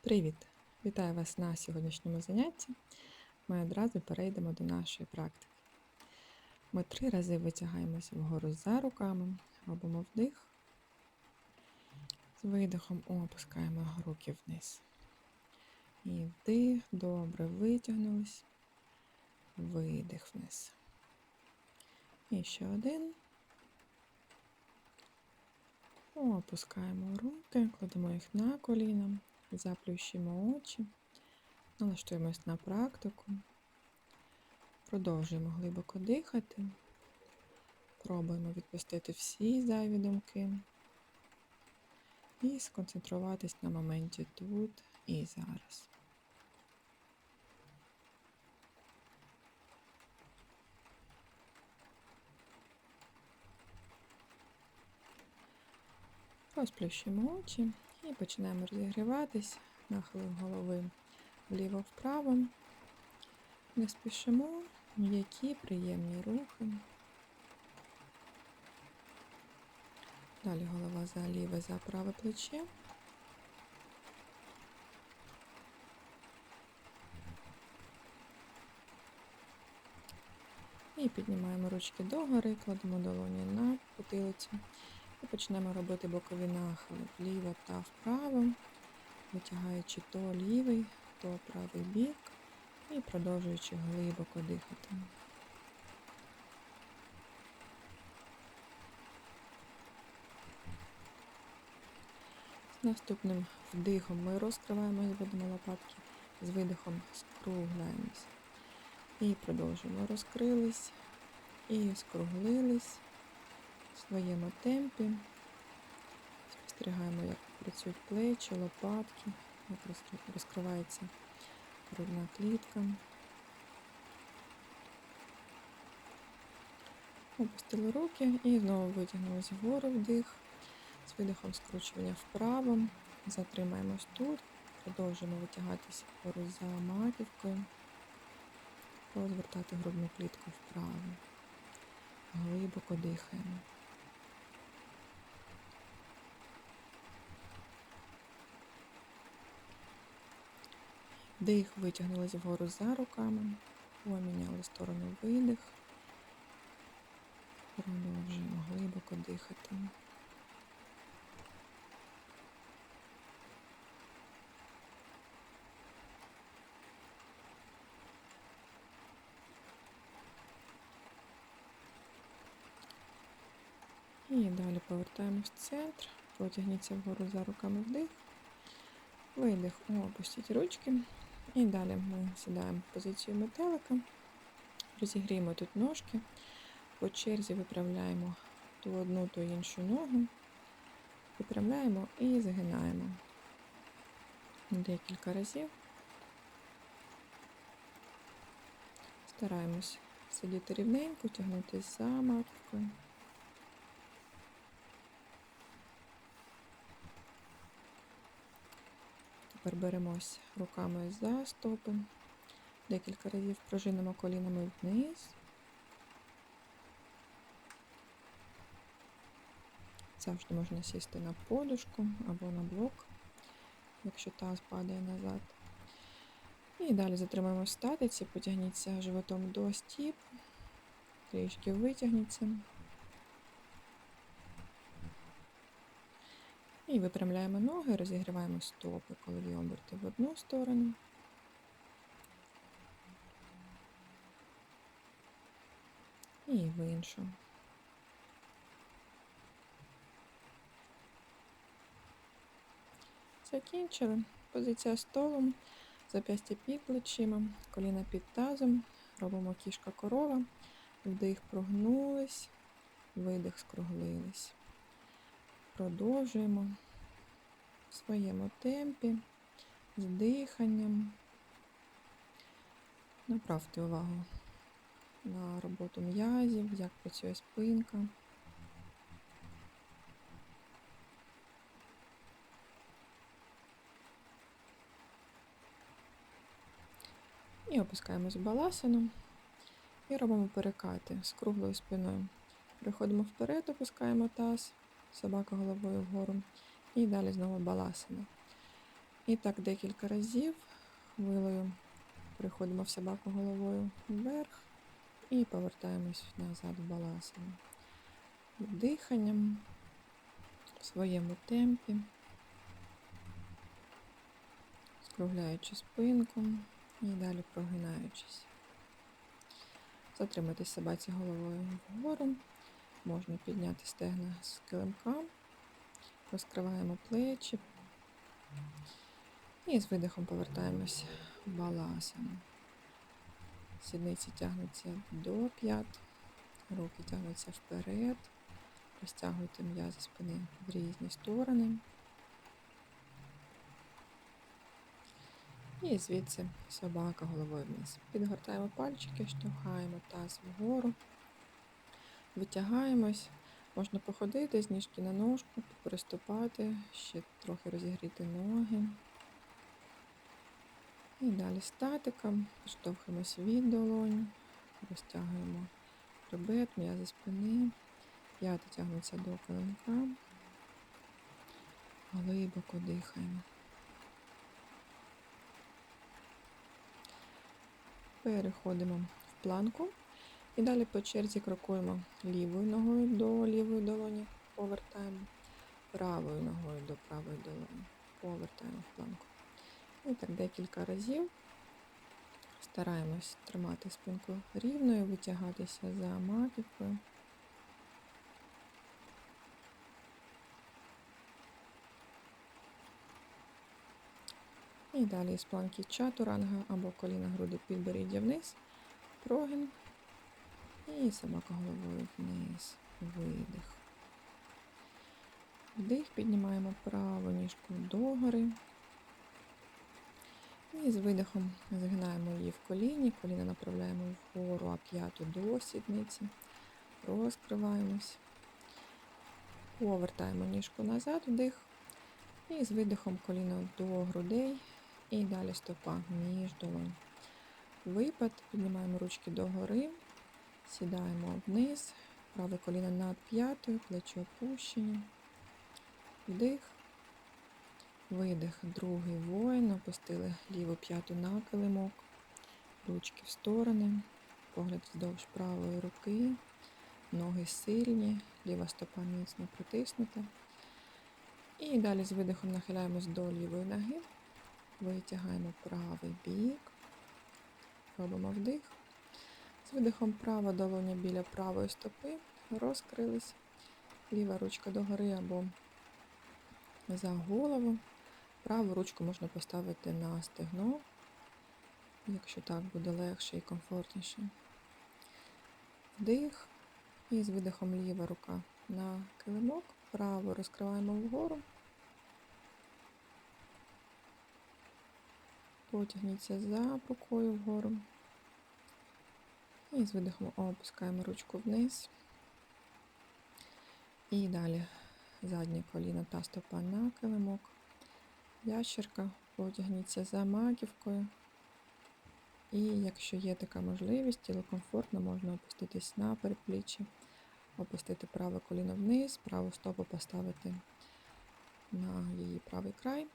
Привіт! Вітаю вас на сьогоднішньому занятті. Ми одразу перейдемо до нашої практики. Ми три рази витягаємося вгору за руками, робимо вдих. З видихом опускаємо руки вниз. І вдих, добре витягнулись, видих вниз. І ще один. Опускаємо руки, кладемо їх на коліна. Заплющимо очі, налаштуємось на практику, продовжуємо глибоко дихати, пробуємо відпустити всі зайві думки і сконцентруватись на моменті тут і зараз. Розплющимо очі. І починаємо розігріватись, нахилим голови вліво-вправо. Не спішимо, м'які, приємні рухи. Далі голова за ліве, за праве плече. І піднімаємо ручки догори, кладемо долоні на потилицю. І почнемо робити бокові нахили вліво та вправо, витягаючи то лівий, то правий бік і продовжуючи глибоко дихати. Наступним вдихом ми розкриваємо і зводимо лопатки, з видихом скругляємось. І продовжуємо. Розкрились і скруглились своєму темпі. Спостерігаємо, як працюють плечі, лопатки, як розкривається грудна клітка. Опустили руки і знову витягнулися вгору вдих. З видихом скручування вправо. Затримаємось тут, продовжуємо витягатися вгору за маківкою, розвертати грудну клітку вправо. Глибоко дихаємо. Дих витягнулись вгору за руками, поміняли сторону видих. Продовжуємо глибоко дихати. І далі повертаємось в центр, потягніться вгору за руками вдих, видих, опустіть ручки. І далі ми сідаємо в позицію метелика, розігріємо тут ножки, по черзі виправляємо ту одну, ту іншу ногу, виправляємо і загинаємо декілька разів. Стараємось сидіти рівненько, тягнутися за маківкою. Тепер беремось руками за стопи, декілька разів пружинимо колінами вниз. Завжди можна сісти на подушку або на блок, якщо таз падає назад. І далі затримаємо статиці, потягніться животом до стіп, трішки витягніться. І випрямляємо ноги, розігріваємо стопи, колові оберти в одну сторону. І в іншу. Закінчили. Позиція столом, зап'ястя під плечима, коліна під тазом. Робимо кішка корова, вдих прогнулись, видих скруглились. Продовжуємо в своєму темпі, з диханням. Направте увагу на роботу м'язів, як працює спинка. І опускаємось в баласину і робимо перекати з круглою спиною. Переходимо вперед, опускаємо таз собака головою вгору. І далі знову баласина. І так декілька разів хвилею переходимо в собаку головою вверх і повертаємось назад в баласину. Диханням в своєму темпі, скругляючи спинку і далі прогинаючись. Затриматись собаці головою вгору. Можна підняти стегна з килимка, розкриваємо плечі і з видихом повертаємось в. Сідниці тягнуться до п'ят, руки тягнуться вперед, розтягуйте м'язи спини в різні сторони. І звідси собака головою вниз. Підгортаємо пальчики, штовхаємо таз вгору, витягаємось. Можна походити з ніжки на ножку, переступати, ще трохи розігріти ноги. І далі статиком, штовхаємось від долонь, розтягуємо хребет, м'язи спини, п'яти тягнуться до килимка, глибоко дихаємо. Переходимо в планку і далі по черзі крокуємо лівою ногою до лівої долоні, повертаємо, правою ногою до правої долоні, повертаємо в планку. І так декілька разів. Стараємось тримати спинку рівною, витягатися за маківкою. І далі з планки чатуранга або коліна груди підборіддя вниз, прогин і собака головою вниз, видих. Вдих, піднімаємо праву ніжку догори. І з видихом згинаємо її в коліні, коліна направляємо вгору, а п'яту до сідниці, розкриваємось, повертаємо ніжку назад, вдих. І з видихом коліно до грудей. І далі стопа між долонь. Випад, піднімаємо ручки догори, сідаємо вниз, праве коліно над п'ятою, плечі опущені. Вдих. Видих, другий воїн, опустили ліву п'яту на килимок, ручки в сторони, погляд вздовж правої руки, ноги сильні, ліва стопа міцно притиснута. І далі з видихом нахиляємось до лівої ноги, витягаємо правий бік, робимо вдих. З видихом права долоня біля правої стопи, розкрились, ліва ручка догори або за голову. Праву ручку можна поставити на стегно, якщо так буде легше і комфортніше. Вдих. І з видихом ліва рука на килимок, праву розкриваємо вгору. Потягніться за рукою вгору. І з видихом опускаємо ручку вниз. І далі заднє коліно та стопа на килимок. Ящерка, потягніться за маківкою. І якщо є така можливість, тіло комфортно, можна опуститись на передпліччя, опустити праве коліно вниз, праву стопу поставити на її правий край.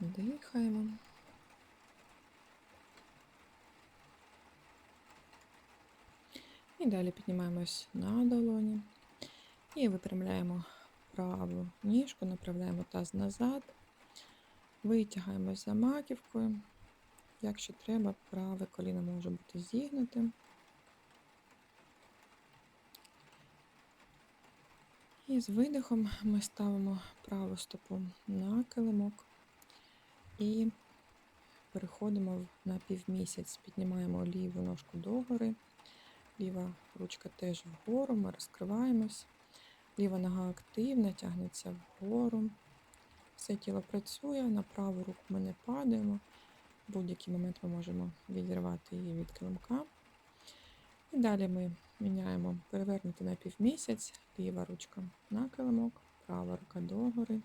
Дихаємо. І далі піднімаємось на долоні. І випрямляємо праву ніжку, направляємо таз назад, витягаємось за маківкою. Якщо треба, праве коліно може бути зігнутим. І з видихом ми ставимо праву стопу на килимок і переходимо на півмісяць, піднімаємо ліву ножку догори, ліва ручка теж вгору, ми розкриваємось. Ліва нога активна, тягнеться вгору. Все тіло працює, на праву руку ми не падаємо. В будь-який момент ми можемо відірвати її від килимка. І далі ми міняємо перевернути на півмісяць, ліва ручка на килимок, права рука догори.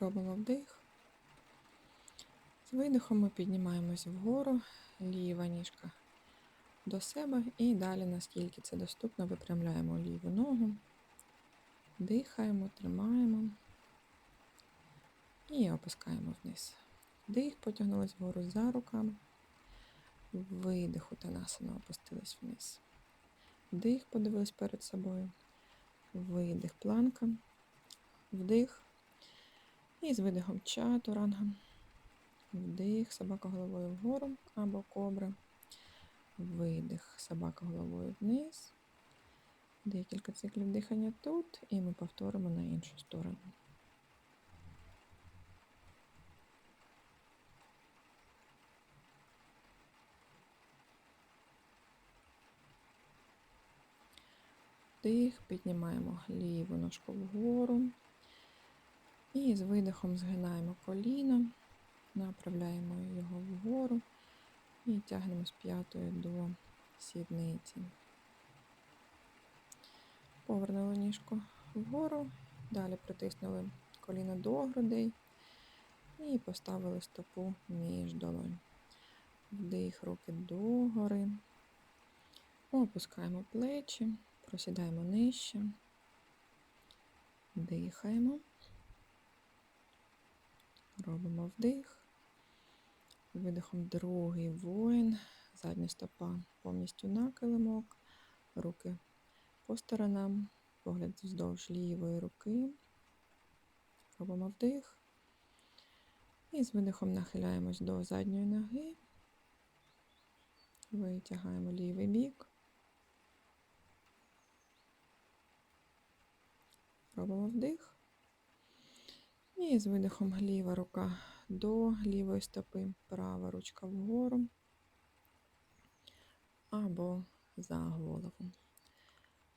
Робимо вдих. З видихом ми піднімаємось вгору, ліва ніжка до себе і далі, наскільки це доступно, випрямляємо ліву ногу, Дихаємо, тримаємо і опускаємо вниз. Вдих, потягнулись вгору за руками. Видих, утанасана, опустились вниз. Вдих, подивились перед собою. Видих, планка. Вдих. І з видихом чатуранга. Вдих, собака головою вгору або кобра. Видих, собака головою вниз. Декілька циклів дихання тут, і ми повторимо на іншу сторону. Вдих, піднімаємо ліву ножку вгору. І з видихом згинаємо коліно, направляємо його вгору і тягнемо з п'ятої до сідниці. Повернули ніжку вгору, далі притиснули коліно до грудей і поставили стопу між долонь. Вдих руки догори. Опускаємо плечі, просідаємо нижче, дихаємо. Робимо вдих. Видихом другий воїн. Задня стопа повністю на килимок. Руки по сторонам. Погляд вздовж лівої руки. Робимо вдих. І з видихом нахиляємось до задньої ноги. Витягаємо лівий бік. Робимо вдих. І з видихом ліва рука до лівої стопи, права ручка вгору або за голову.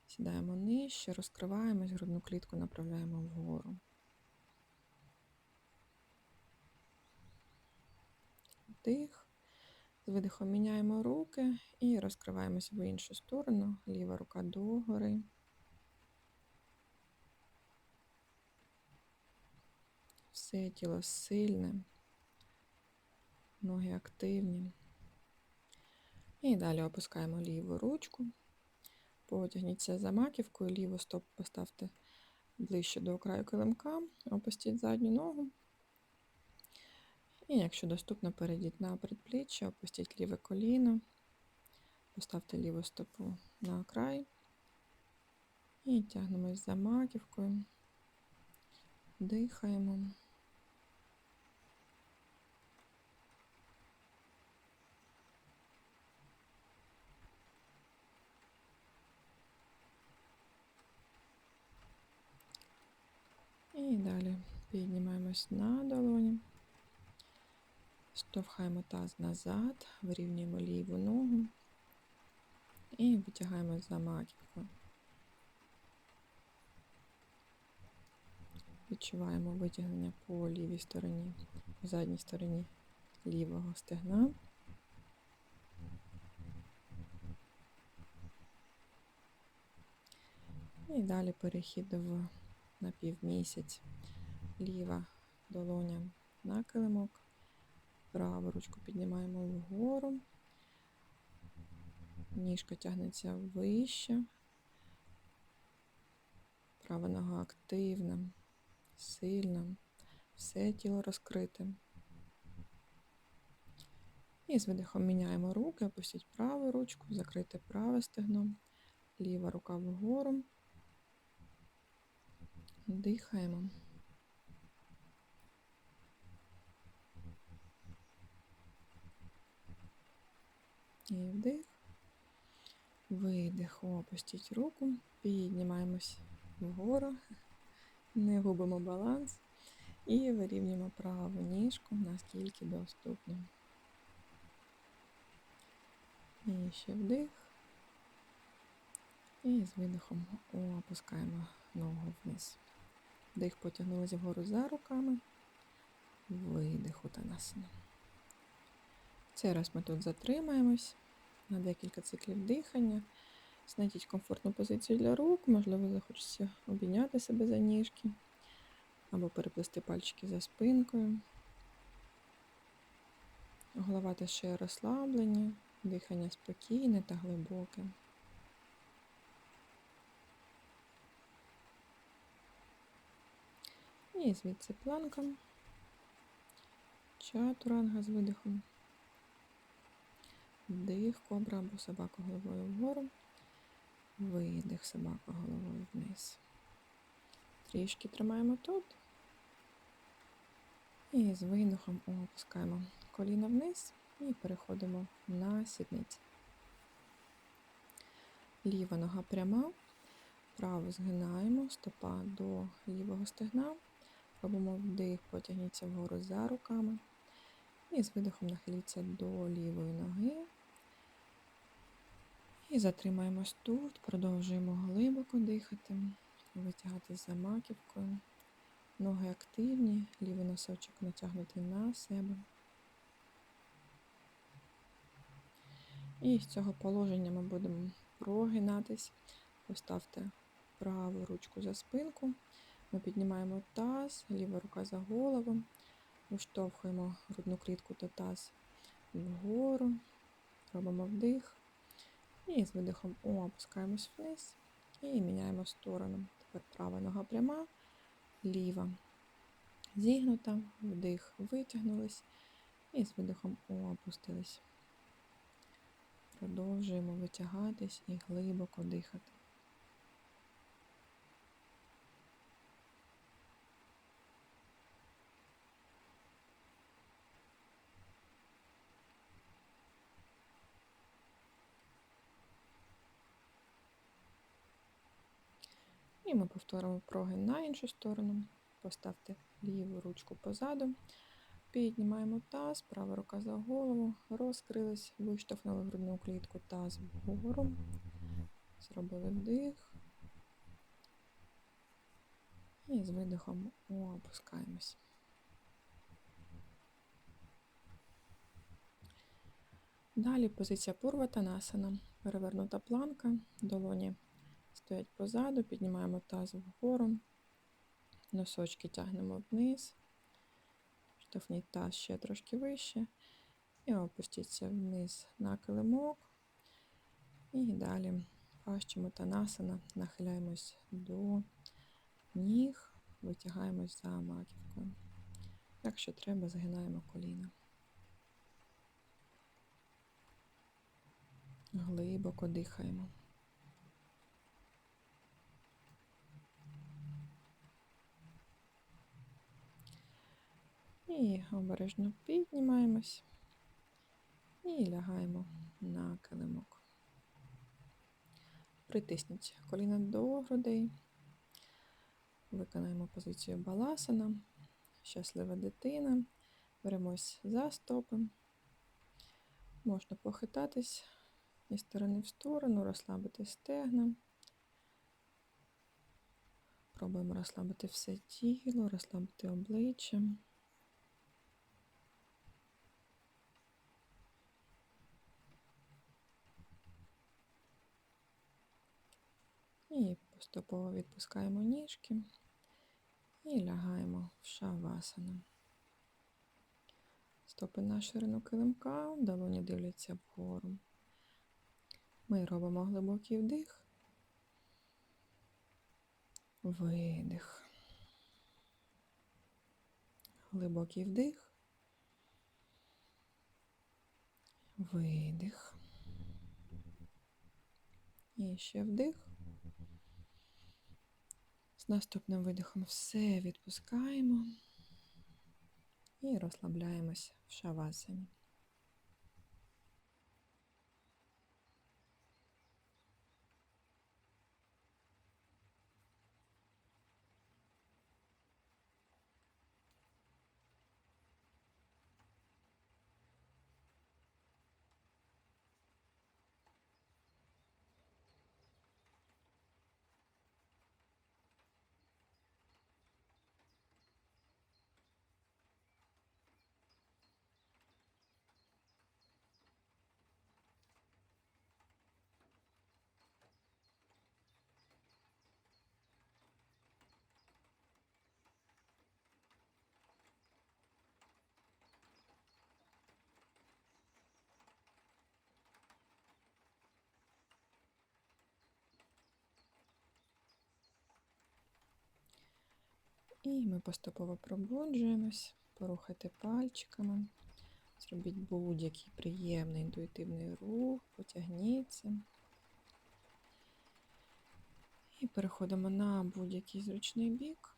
Сідаємо нижче, розкриваємось, грудну клітку направляємо вгору. Вдих. З видихом міняємо руки і розкриваємося в іншу сторону. Ліва рука догори. Все тіло сильне, ноги активні. І далі опускаємо ліву ручку, потягніться за маківкою, ліву стоп поставте ближче до краю килимка, опустіть задню ногу. І якщо доступно, перейдіть на предпліччя, опустіть ліве коліно, поставте ліву стопу на край і тягнемось за маківкою, дихаємо. І далі піднімаємось на долоні, штовхаємо таз назад, вирівнюємо ліву ногу і витягаємо за маківку. Відчуваємо витягнення по лівій стороні, по задній стороні лівого стегна. І далі перехід в на півмісяць. Ліва долоня на килимок. Праву ручку піднімаємо вгору. Ніжка тягнеться вище. Права нога активна, сильна, все тіло розкрите. І з видихом міняємо руки, опустіть праву ручку, закрити праве стегно, ліва рука вгору. Дихаємо. І вдих. Видих. Опустіть руку. Піднімаємось вгору. Не губимо баланс. І вирівнюємо праву ніжку, наскільки доступно. І ще вдих. І з видихом опускаємо ногу вниз. Вдих потягнулися вгору за руками. Видих утанасана. Цей раз ми тут затримаємось на декілька циклів дихання. Знайдіть комфортну позицію для рук, можливо, захочеться обійняти себе за ніжки або переплести пальчики за спинкою. Голова та шея розслаблені, дихання спокійне та глибоке. І звідси планка. Чатуранга з видихом. Вдих, кобра або собака головою вгору. Видих, собака головою вниз. Трішки тримаємо тут. І з видихом опускаємо коліно вниз і переходимо на сідниці. Ліва нога пряма, праву згинаємо, стопа до лівого стегна. Робимо вдих, потягніться вгору за руками. І з видихом нахиліться до лівої ноги. І затримаємось тут, продовжуємо глибоко дихати, витягатись за маківкою. Ноги активні, лівий носочок натягнутий на себе. І з цього положення ми будемо прогинатись. Поставте праву ручку за спинку. Ми піднімаємо таз, ліва рука за голову, виштовхуємо грудну клітку та таз вгору, робимо вдих. І з видихом опускаємось вниз і міняємо сторону. Тепер права нога пряма, ліва зігнута, вдих, витягнулись і з видихом опустились. Продовжуємо витягатись і глибоко дихати. І ми повторимо прогин на іншу сторону. Поставте ліву ручку позаду. Піднімаємо таз, права рука за голову, розкрились, виштовхнули грудну клітку таз вгору. Зробили вдих. І з видихом опускаємось. Далі позиція Пурватанасана. Перевернута планка, долоні стоять позаду, піднімаємо таз вгору, носочки тягнемо вниз, штовхніть таз ще трошки вище, і опустіться вниз на килимок. І далі пащимутанасана, нахиляємось до ніг, витягаємось за маківкою. Якщо треба, згинаємо коліна. Глибоко дихаємо. І обережно піднімаємось і лягаємо на килимок. Притисніть коліна до грудей. Виконаємо позицію баласана, щаслива дитина. Беремось за стопи. Можна похитатись із сторони в сторону, розслабити стегна. Пробуємо розслабити все тіло, розслабити обличчя. І поступово відпускаємо ніжки і лягаємо в шавасану. Стопи на ширину килимка, долоні дивляться вгору. Ми робимо глибокий вдих, видих. Глибокий вдих, видих. І ще вдих. З наступним видихом все відпускаємо і розслабляємося в шавасані. І ми поступово пробуджуємось, порухайте пальчиками, зробіть будь-який приємний інтуїтивний рух, потягніться. І переходимо на будь-який зручний бік.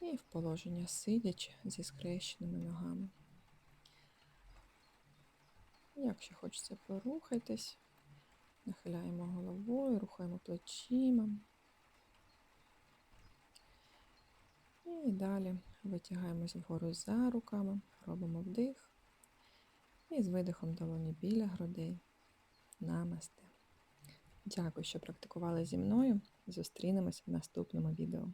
І в положення сидячи зі скрещеними ногами. Якщо хочеться, порухайтесь, нахиляємо головою, рухаємо плечима. І далі витягаємось вгору за руками, робимо вдих. І з видихом долоні біля грудей. Намасте. Дякую, що практикували зі мною. Зустрінемось в наступному відео.